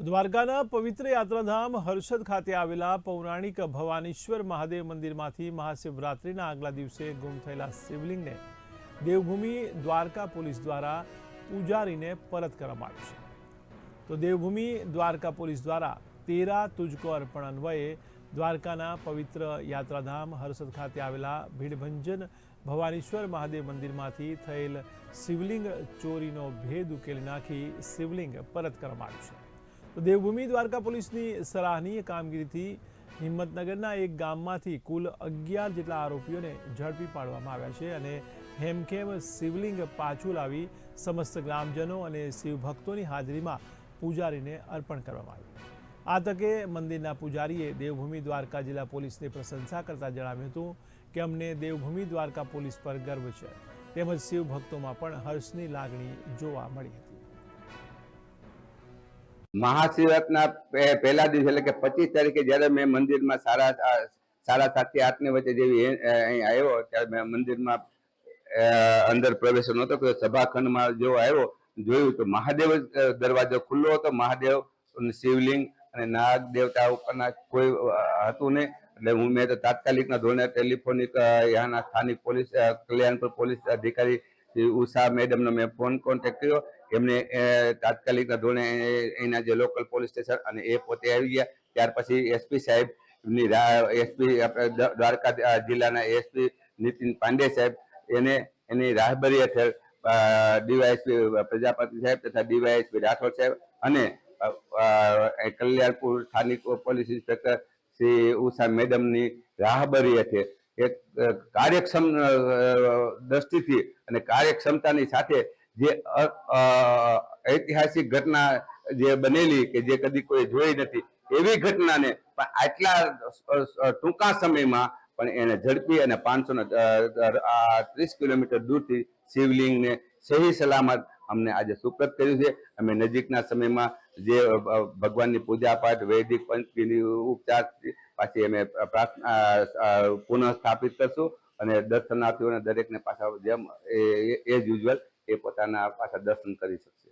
દ્વારકાના પવિત્ર યાત્રાધામ હર્ષદ ખાતે આવેલા પૌરાણિક ભવાનીશ્વર મહાદેવ મંદિરમાંથી મહાશિવરાત્રિના આગલા દિવસે ગુમ થયેલા શિવલિંગને દેવભૂમિ દ્વારકા પોલીસ દ્વારા પૂજારીને પરત કરવામાં આવ્યું છે. તો દેવભૂમિ દ્વારકા પોલીસ દ્વારા તેરા તુજકો અર્પણ અન્વયે દ્વારકાના પવિત્ર યાત્રાધામ હર્ષદ ખાતે આવેલા ભીડભંજન ભવાનીશ્વર મહાદેવ મંદિરમાંથી થયેલ શિવલિંગ ચોરીનો ભેદ ઉકેલી નાખી શિવલિંગ પરત કરવામાં આવ્યું છે. તો દેવભૂમિ દ્વારકા પોલીસની સરાહનીય કામગીરીથી હિંમતનગરના એક ગામમાંથી કુલ અગિયાર જેટલા આરોપીઓને ઝડપી પાડવામાં આવ્યા છે અને હેમખેમ શિવલિંગ પાછું લાવી સમસ્ત ગ્રામજનો અને શિવભક્તોની હાજરીમાં પૂજારીને અર્પણ કરવામાં આવ્યું. આ તકે મંદિરના પૂજારીએ દેવભૂમિ દ્વારકા જિલ્લા પોલીસની પ્રશંસા કરતા જણાવ્યું હતું કે અમને દેવભૂમિ દ્વારકા પોલીસ પર ગર્વ છે. તેમજ શિવભક્તોમાં પણ હર્ષની લાગણી જોવા મળી હતી. મહાશિવરાત્રના પહેલા દિવસે એટલે કે પચીસ તારીખે જ્યારે મેં મંદિરમાં સારા સાડા સાતથી વચ્ચે જેવી અહીં આવ્યો, ત્યારે મેં મંદિરમાં અંદર પ્રવેશ નહોતો કર્યો. સભાખંડમાં જો આવ્યો, જોયું તો મહાદેવ દરવાજો ખુલ્લો હતો. મહાદેવ શિવલિંગ અને નાગ દેવતા ઉપરના કોઈ હતું નહીં. એટલે હું, મેં તો તાત્કાલિકના ધોરણે ટેલિફોનિક યાના સ્થાનિક પોલીસ કલ્યાણપુર પોલીસ અધિકારી શ્રી ઉષા મેડમનો મેં ફોન કોન્ટેક્ટ કર્યો. એમને તાત્કાલિક ધોરણે એના જે લોકલ પોલીસ સ્ટેશન અને એ પોતે આવી ગયા. ત્યાર પછી એસપી સાહેબની એસપી દ્વારકા જિલ્લાના એસપી નીતિન પાંડે સાહેબ, એને, એની રાહબરી હેઠળ ડીવાયએસપી, પ્રજાપતિ સાહેબ તથા ડીવાયએસપી રાઠોડ સાહેબ અને કલ્યાણપુર સ્થાનિક પોલીસ ઇન્સ્પેક્ટર શ્રી ઉષા મેડમની રાહબરી હેઠળ એક કાર્યક્ષમ દ્રષ્ટિથી અને કાર્યક્ષમતાની સાથે જે ઐતિહાસિક ઘટના જે બનેલી કે જે કદી કોઈ જોઈ નથી, એવી ઘટનાને પણ આટલા ટૂંકા સમયમાં પણ એને ઝડપી અને પાંચસો ત્રીસ કિલોમીટર દૂરથી શિવલિંગને સહી સલામત અમને આજે સુપ્રત કર્યું છે. અમે નજીકના સમયમાં જે ભગવાનની પૂજા પાઠ, વૈદિક પંચની ઉપચાર પાછી અમે પુનઃ સ્થાપિત કરશું અને દર્શનાર્થીઓને દરેકને પાછા જેમ એ જ યુઝ્યુઅલ એ પોતાના પાછા દર્શન કરી શકશે.